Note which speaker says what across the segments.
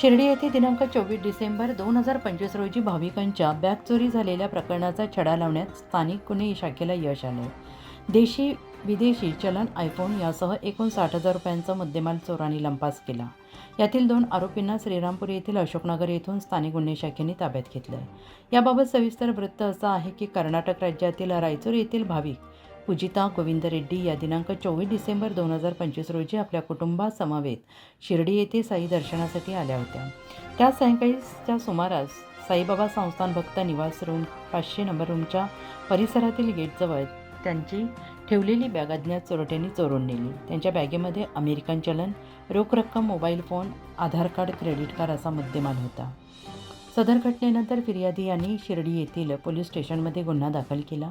Speaker 1: शिर्डी येथे दिनांक चोवीस डिसेंबर दोन हजार पंचवीस रोजी भाविकांच्या बॅग चोरी झालेल्या प्रकरणाचा छडा लावण्यात स्थानिक गुन्हे शाखेला यश आले. देशी विदेशी चलन आयफोन यासह एकूण साठ हजार रुपयांचा मुद्देमाल चोरांनी लंपास केला. यातील दोन आरोपींना श्रीरामपूर येथील अशोकनगर येथून स्थानिक गुन्हे शाखेने ताब्यात घेतलं. याबाबत सविस्तर वृत्त असं आहे की कर्नाटक राज्यातील रायचूर येथील भाविक पूजिता गोविंद रेड्डी या दिनांक चोवीस डिसेंबर दोन हजार पंचवीस रोजी आपल्या कुटुंबासमवेत शिर्डी येथे साई दर्शनासाठी आल्या होत्या. त्या सायंकाळीच्या सुमारास साईबाबा संस्थान भक्त निवास रूम पाचशे नंबर रूमच्या परिसरातील गेटजवळ त्यांची ठेवलेली बॅग अज्ञात चोरट्यांनी चोरून नेली. त्यांच्या बॅगेमध्ये अमेरिकन चलन रोख रक्कम mobile phone Aadhaar card credit card असा मुद्देमाल होता. सदर घटनेनंतर फिर्यादी यांनी शिर्डी येथील पोलीस स्टेशनमध्ये गुन्हा दाखल केला.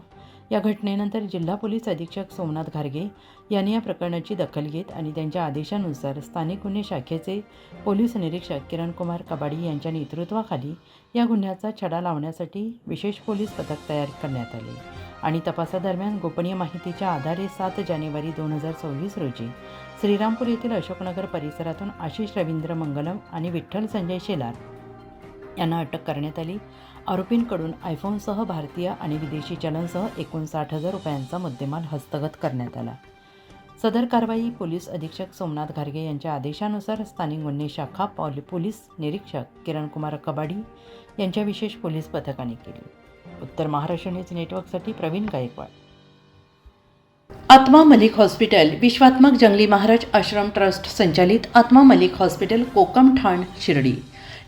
Speaker 1: या घटनेनंतर जिल्हा पोलीस अधीक्षक सोमनाथ घारगे यांनी या प्रकरणाची दखल घेत आणि त्यांच्या आदेशानुसार स्थानिक गुन्हे शाखेचे पोलीस निरीक्षक किरणकुमार कबाडी यांच्या नेतृत्वाखाली या गुन्ह्याचा छडा लावण्यासाठी विशेष पोलीस पथक तयार करण्यात आले. आणि तपासादरम्यान गोपनीय माहितीच्या आधारे सात जानेवारी दोन हजार सव्वीस रोजी श्रीरामपूर येथील अशोकनगर परिसरातून आशिष रवींद्र मंगलम आणि विठ्ठल संजय शेलार यांना अटक करण्यात आली. आरोपींकडून आयफोनसह भारतीय आणि विदेशी चलनसह एकूण साठ हजार रुपयांचा मुद्देमाल हस्तगत करण्यात आला. सदर कारवाई पोलीस अधीक्षक सोमनाथ घारगे यांच्या आदेशानुसार स्थानिक गुन्हे शाखा पॉल पोलीस निरीक्षक किरणकुमार कबाडी यांच्या विशेष पोलीस पथकाने केली. उत्तर महाराष्ट्र न्यूज नेटवर्कसाठी प्रवीण गायकवाड. आत्मा मलिक हॉस्पिटल विश्वात्मक जंगली महाराज आश्रम ट्रस्ट संचालित आत्मा मलिक हॉस्पिटल कोकम ठाण शिर्डी.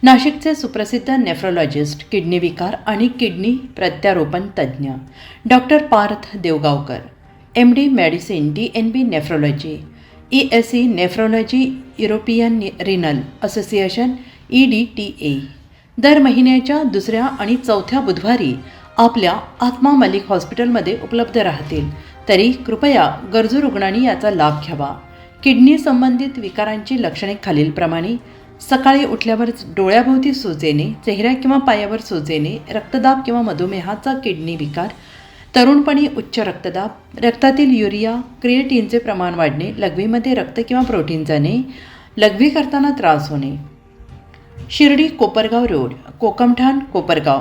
Speaker 1: नाशिकचे सुप्रसिद्ध नेफ्रोलॉजिस्ट किडनी विकार आणि किडनी प्रत्यारोपण तज्ज्ञ doctor Parth Devgaonkar M D medicine D N B nephrology E S C nephrology European renal association E D T A दर महिन्याच्या दुसऱ्या आणि चौथ्या बुधवारी आपल्या आत्मा मलिक हॉस्पिटलमध्ये उपलब्ध राहतील. तरी कृपया गरजू रुग्णांनी याचा लाभ घ्यावा. किडनी संबंधित विकारांची लक्षणे खालीलप्रमाणे सकाळी उठल्यावर डोळ्याभोवती सुजेने चेहऱ्या किंवा पायावर सुजेने रक्तदाब किंवा मधुमेहाचा किडनी विकार तरुणपणी उच्च रक्तदाब रक्तातील युरिया क्रिएटिनचे प्रमाण वाढणे लघवीमध्ये रक्त किंवा प्रोटीन जाणे लघवी करताना त्रास होणे. शिर्डी कोपरगाव रोड कोकमठाण कोपरगाव.